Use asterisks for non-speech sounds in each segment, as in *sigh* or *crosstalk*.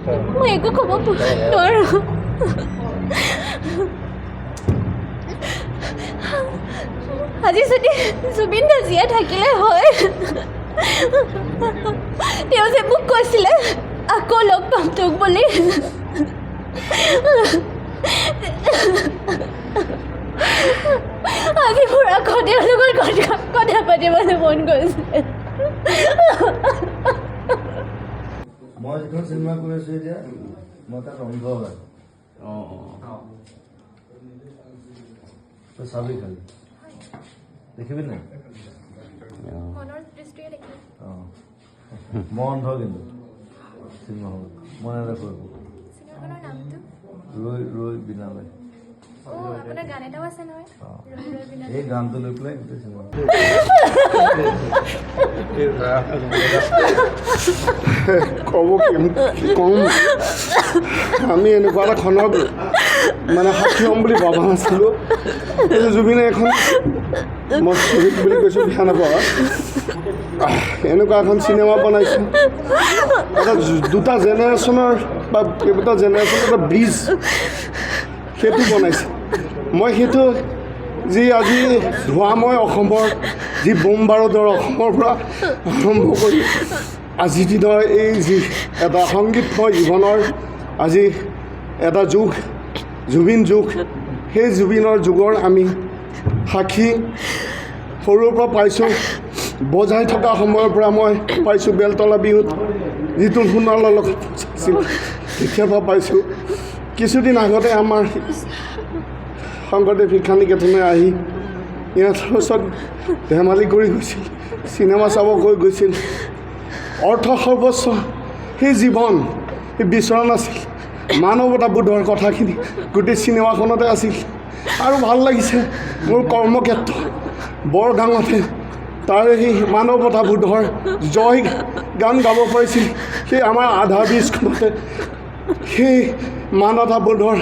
মই একো ক'ব নোৱাৰোঁ আজি যদি জুবিন দা জীয়াই থাকিলে হয় তেওঁ যে মোক কৈছিলে আকৌ লগ পাম তোক বুলি আজি মোৰ আকৌ তেওঁৰ লগত কথা পাতিবলৈ মন গৈছে মই যিখন চিনেমা কৰি আছো এতিয়া মই তাত অন্ধ হয় অঁ অঁ। তই চাবি খালি। দেখিবি নাই? মনৰ দৃষ্টিৰে দেখি। অঁ। মই অন্ধ কিন্তু চিনেমা হলত। মই নেদেখোঁ একো ৰৈ ৰৈ বিনালৈ। এই গানটো লৈ পেলাই গোটেই চিনেমা *laughs* ক'ব ক'ম আমি এনেকুৱা এটা খনক মানে সাক্ষী হ'ম বুলি ভবা নাছিলোঁ। এই জুবিনে এখন মই শ্বহীদ বুলি কৈছোঁ বেয়া নাপাওঁ। এনেকুৱা এখন চিনেমা বনাইছোঁ। এটা দুটা জেনেৰেশ্যনৰ বা কেইবাটা জেনেৰেশ্যনৰ এটা ব্ৰিজ। সেইটো বনাইছে। মই সেইটো যি আজি ধোঁৱাময় অসমৰ, যি বোম বাৰুদৰ অসমৰ পৰা আৰম্ভ কৰি আজিৰ দিনৰ এই যি এটা সংগীতময় জীৱনৰ আজি এটা যুগ জুবিন যুগ সেই জুবিনৰ যুগৰ আমি সাক্ষী সৰুৰ পৰা পাইছোঁ বজাই থকা সময়ৰ পৰা মই পাইছোঁ বেলতলা বিহুত যিটো সোণালৰ লগত তেতিয়াৰ পৰা পাইছোঁ। কিছুদিন আগতে আমাৰ শংকৰদেৱ শিক্ষা নিকেতনে আহি ইহঁতৰ ওচৰত ধেমালি কৰি গৈছিল চিনেমা চাব কৈ গৈছিল। অৰ্থ সৰ্বস্ব। সেই জীৱন, সেই বিচৰা নাছিল মানৱতা বোধৰ কথাখিনি গোটেই চিনেমাখনতে আছিল। আৰু ভালো লাগিছে মোৰ কৰ্মক্ষেত্ৰ। বৰগাঙতে তাৰে সেই মানৱতা বোধৰ জয় গান গাব পাৰিছিল। সেই আমাৰ আধা বীজখনতে সেই মানৱতা বোধৰ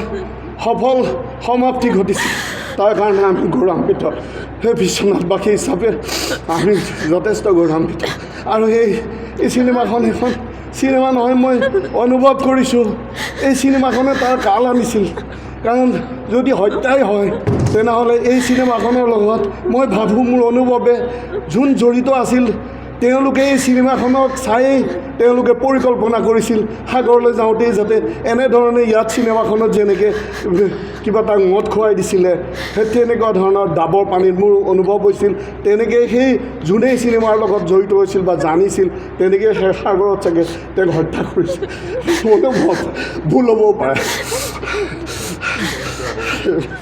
সফল সমাপ্তি ঘটিছিল। তাৰ কাৰণে আমি গৌৰৱান্বিত সেই বিশ্বনাথবাসী হিচাপে আমি যথেষ্ট গৌৰৱান্বিত আৰু সেই এই চিনেমাখন এখন। চিনেমা নহয়, মই অনুভৱ কৰিছোঁ। এই চিনেমাখনে তাৰ কাল আনিছিল। কাৰণ যদি হত্যাই হয়, তেনেহ'লে এই চিনেমাখনৰ লগত মই ভাবোঁ মোৰ অনুভৱে যোন জড়িত আছিল তেওঁলোকে এই চিনেমাখনক চায়েই তেওঁলোকে পৰিকল্পনা কৰিছিল। সাগৰলৈ যাওঁতেই যাতে এনেধৰণে ইয়াত চিনেমাখনত যেনেকৈ কিবা এটা মদ খুৱাই দিছিলে, সেই তেনেকুৱা ধৰণৰ ডাবৰ পানীত মোৰ অনুভৱ হৈছিল। তেনেকৈ সেই যোনেই চিনেমাৰ লগত জড়িত হৈছিল বা জানিছিল তেনেকৈ সেই সাগৰত চাগে তেওঁক হত্যা কৰিছিল। ভুল হ'বও পাৰে।